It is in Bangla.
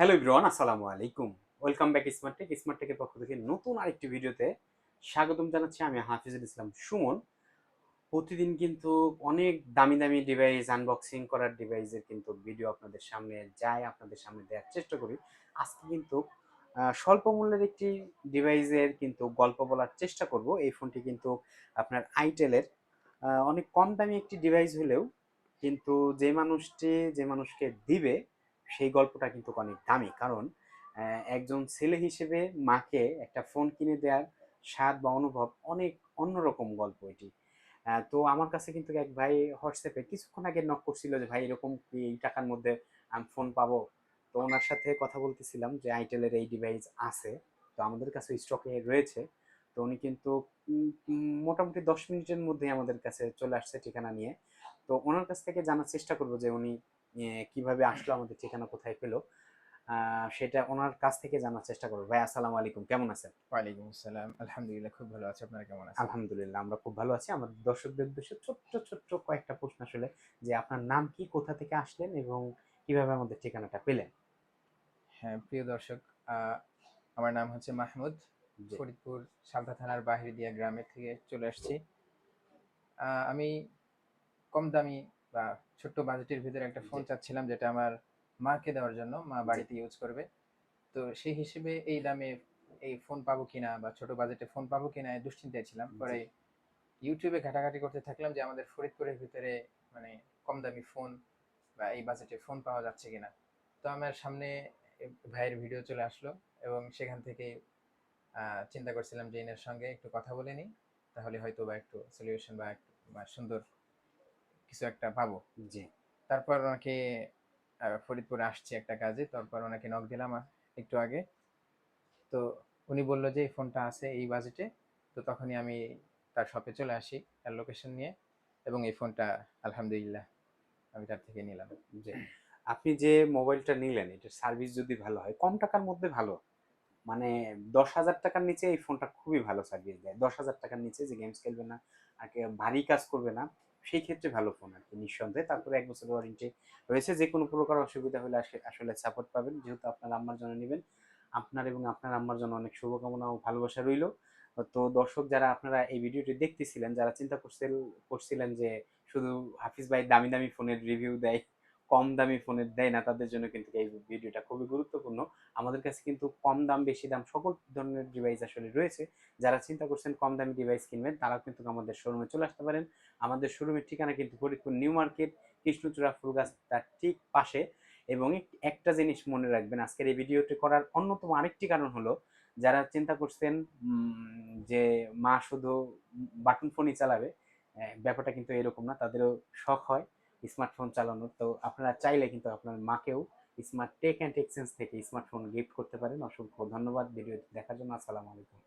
হ্যালো ইব্রান আসসালামু আলাইকুম। Welcome back Smart Tech Smart টেকের পক্ষ থেকে নতুন আরেকটি ভিডিওতে স্বাগতম জানাচ্ছি আমি হাফিজুল ইসলাম সুমন। প্রতিদিন কিন্তু অনেক দামি দামি ডিভাইস আনবক্সিং করার ডিভাইসের কিন্তু ভিডিও আপনাদের সামনে যায়, আপনাদের সামনে দেওয়ার চেষ্টা করি। আজকে কিন্তু স্বল্প মূল্যের একটি ডিভাইসের কিন্তু গল্প বলার চেষ্টা করব। এই ফোনটি কিন্তু আপনার আইটেলের অনেক কম দামি একটি ডিভাইস হলেও কিন্তু যে মানুষটি, যে মানুষকে দিবে সেই গল্পটা কিন্তু অনেক দামি। কারণ একজন ছেলে হিসেবে মাকে একটা ফোন কিনে দেওয়ার স্বাদ বা অনুভব অনেক অন্যরকম গল্প এটি। তো আমার কাছে কিন্তু এক ভাই হোয়াটসঅ্যাপে কিছুক্ষণ আগে নক করছিল যে, ভাই, এরকম কি এই টাকার মধ্যে আমি ফোন পাবো? তো ওনার সাথে কথা বলতেছিলাম যে আইটেলের এই ডিভাইস আছে। তো আমাদের কাছে স্টকে রয়েছে। তো উনি কিন্তু মোটামুটি দশ মিনিটের মধ্যে আমাদের কাছে চলে আসছে ঠিকানা নিয়ে। তো ওনার কাছ থেকে জানার চেষ্টা করব যে, উনি কীভাবে আসলো আমাদের ঠিকানা কোথায় পেল সেটা ওনার কাছ থেকে জানার চেষ্টা করব। ভাই আসসালামু আলাইকুম। কেমন আছেন? ওয়ালাইকুম আসসালাম। আলহামদুলিল্লাহ খুব ভালো আছে। আপনারা কেমন আছেন? আলহামদুলিল্লাহ আমরা খুব ভালো আছি। আমার দর্শকদের উদ্দেশ্যে ছোট্ট ছোট্ট কয়েকটা প্রশ্ন আসলে যে আপনার নাম কি কোথা থেকে আসলেন এবং কীভাবে আমাদের ঠিকানাটা পেলেন? হ্যাঁ প্রিয় দর্শক আমার নাম হচ্ছে মাহমুদ। ফরিদপুর সালতা থানার বাহির দিয়া গ্রামের থেকে চলে আসছি। আমি কম দামি বা ছোট্ট বাজেটের ভিতরে একটা ফোন চাচ্ছিলাম যেটা আমার মাকে দেওয়ার জন্য মা বাড়িতে ইউজ করবে। তো সেই হিসেবে এই দামে এই ফোন পাবো কিনা বা ছোট বাজেটে ফোন পাবো কিনা দুশ্চিন্তায় ছিলাম। পরে ইউটিউবে ঘাটাঘাটি করতে থাকলাম যে আমাদের ফরিদপুরের ভিতরে মানে কম দামি ফোন বা এই বাজেটে ফোন পাওয়া যাচ্ছে কিনা। তো আমার সামনে ভাইয়ের ভিডিও চলে আসলো এবং সেখান থেকে চিন্তা করছিলাম যে এনার সঙ্গে একটু কথা বলে নিই। তাহলে হয়তো বা একটু সলিউশন বা একটু সুন্দর কিছু একটা পাবো জি। তারপর ওনাকে ফরিদপুরে আসছে একটা কাজে তারপর ওনাকে নক দিলাম একটু আগে। তো উনি বলল যে এই ফোনটা আছে এই বাজেটে তো তখনই আমি তার শপে চলে আসি তার লোকেশন নিয়ে এবং এই ফোনটা আলহামদুলিল্লাহ আমি তার থেকে নিলাম। জি। আপনি যে মোবাইলটা নিলেন এটার সার্ভিস যদি ভালো হয় কম টাকার মধ্যে ভালো। মানে দশ হাজার টাকার নিচে এই ফোনটা খুবই ভালো সার্ভিস দেয়। দশ হাজার টাকার নিচে যে গেমস খেলবে না আর ভারী কাজ করবে না সেই ক্ষেত্রে ভালো ফোন আর কি নিঃসন্দেহে। তারপরে এক বছর ওয়ারেন্টি রয়েছে। যে কোনো প্রকার অসুবিধা হলে আসে- আসলে সাপোর্ট পাবেন। যেহেতু আপনার আম্মার জন্য নেবেন, আপনার এবং আপনার আম্মার জন্য অনেক শুভকামনা ও ভালোবাসা রইল। তো দর্শক যারা আপনারা এই ভিডিওটি দেখতেছিলেন, যারা চিন্তা করছিলেন করছিলেন যে শুধু হাফিজ ভাই দামি দামি ফোনের রিভিউ দেয় কম দামি ফোনের দেয় না, তাদের জন্য কিন্তু এই ভিডিওটা খুবই গুরুত্বপূর্ণ। আমাদের কাছে কিন্তু কম দাম, বেশি দাম সকল ধরনের ডিভাইস আসলে রয়েছে। যারা চিন্তা করছেন কম দামি ডিভাইস কিনবেন তারা কিন্তু আমাদের শোরুমে চলে আসতে পারেন। আমাদের শোরুমের ঠিকানা কিন্তু ফরিদপুর নিউ মার্কেট, কৃষ্ণচূড়া, ফুলগাছ তার ঠিক পাশে। এবং একটা জিনিস মনে রাখবেন, আজকের এই ভিডিওটি করার অন্যতম আরেকটি কারণ হলো, যারা চিন্তা করছেন যে মা শুধু বাটন ফোনই চালাবে ব্যাপারটা কিন্তু এরকম না, তাদেরও শখ হয়। স্মার্টফোন চালানোর তো আপনারা চাইলে কিন্তু আপনার মাকেও স্মার্ট টেক অ্যান্ড এক্সচেঞ্জ থেকে স্মার্টফোন গিফট করতে পারেন। অসংখ্য ধন্যবাদ। ভিডিওটি দেখার জন্য আসসালামু আলাইকুম।